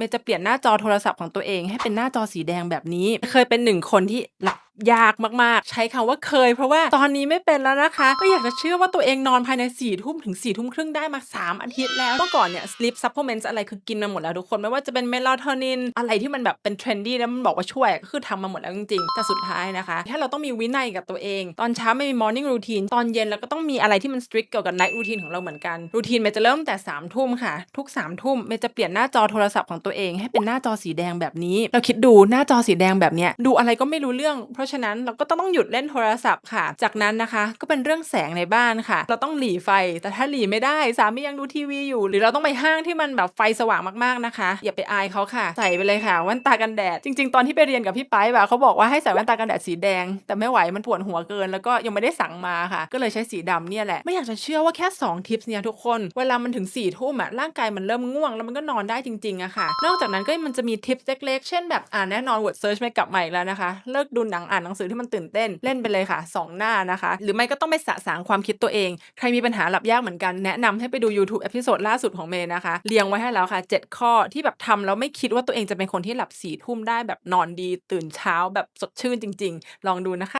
เมย์จะเปลี่ยนหน้าจอโทรศัพท์ของตัวเองให้เป็นหน้าจอสีแดงแบบนี้ เคยเป็นหนึ่งคนที่หลับ ยากมากๆ ใช้คำว่าเคย เพราะว่าตอนนี้ไม่เป็นแล้วนะคะ ก็อยากจะเชื่อว่าตัวเองนอนภายใน4ี่ทุ่มถึง4ี่ทุ่มครึ่งได้มา 3 อาทิตย์แล้วเมื่อก่อนเนี่ย sleep supplements อะไรคือกินมาหมดแล้วทุกคน ไม่ว่าจะเป็นเมลาโทนิน อะไรที่มันแบบเป็นเทรนดี้แล้วมันบอกว่าช่วยก็คือทำมาหมดแล้วจริงๆ แต่สุดท้ายนะคะ ถ้าเราต้องมีวินัยกับตัวเอง ตอนเช้าไม่มี morning routine ตอนเย็นเราก็ต้องมีอะไรที่มัน strict เกี่ยวกับ night routine ของเราเหมือนกันรูทีนเมย์จะเริ่มแต่3ามทุ่มค่ะ ทุก3ามทุ่มเมย์จะเปลี่ยนหน้าจอโทรศัพท์ของตัวเอง ให้เป็นหน้าจอสีแดงแบบนี้ เราคิดดูหน้าจอสีแดงแบบเนี้ยดูอะไรก็ไม่รู้เรื่องเพราะฉะนั้นเราก็ต้องหยุดเล่นโทรศัพท์ค่ะ จากนั้นนะคะก็เป็นเรื่องแสงในบ้านค่ะ เราต้องหลีไฟ แต่ถ้าหลีไม่ได้สามียังดูทีวีอยู่ หรือเราต้องไปห้างที่มันแบบไฟสว่างมากๆนะคะ อย่าไปอายเขาค่ะ ใส่ไปเลยค่ะแว่นตากันแดด จริง ๆ ตอนที่ไปเรียนกับพี่ไปแบบเขาบอกว่าให้ใส่แว่นตากันแดดสีแดง แต่ไม่ไหวมันปวดหัวเกิน แล้วก็ยังไม่ได้สั่งมาค่ะ ก็เลยใช้สีดำเนี่ยแหละไม่อยากจะเชื่อว่าแค่2ทิปเนี่ยทุกคนเวลามันถึง4ี่ทุ่มอะร่างกายมันเริ่มง่วงแล้วมันก็นอนได้จริงๆอะค่ะ นอกจากนั้นก็มันจะมีทิปเล็กๆเช่นแบบอ่านแน่นอน word search ไม่กลับมาอีกแล้วนะคะ เลิกดูหนังอ่านหนังสือที่มันตื่นเต้นเล่นไปเลยค่ะสองหน้านะคะ หรือไม่ก็ต้องไปสะสางความคิดตัวเอง ใครมีปัญหาหลับยากเหมือนกันแนะนำให้ไปดู YouTube เอพิโซดล่าสุดของเมย์นะคะเรียงไว้ให้แล้วค่ะ 7 ข้อที่แบบทำแล้วไม่คิดว่าตัวเองจะเป็นคนที่หลับสี่ทุ่มได้แบบนอนดี ตื่นเช้าแบบสดชื่นจริง ๆ ลองดูนะคะ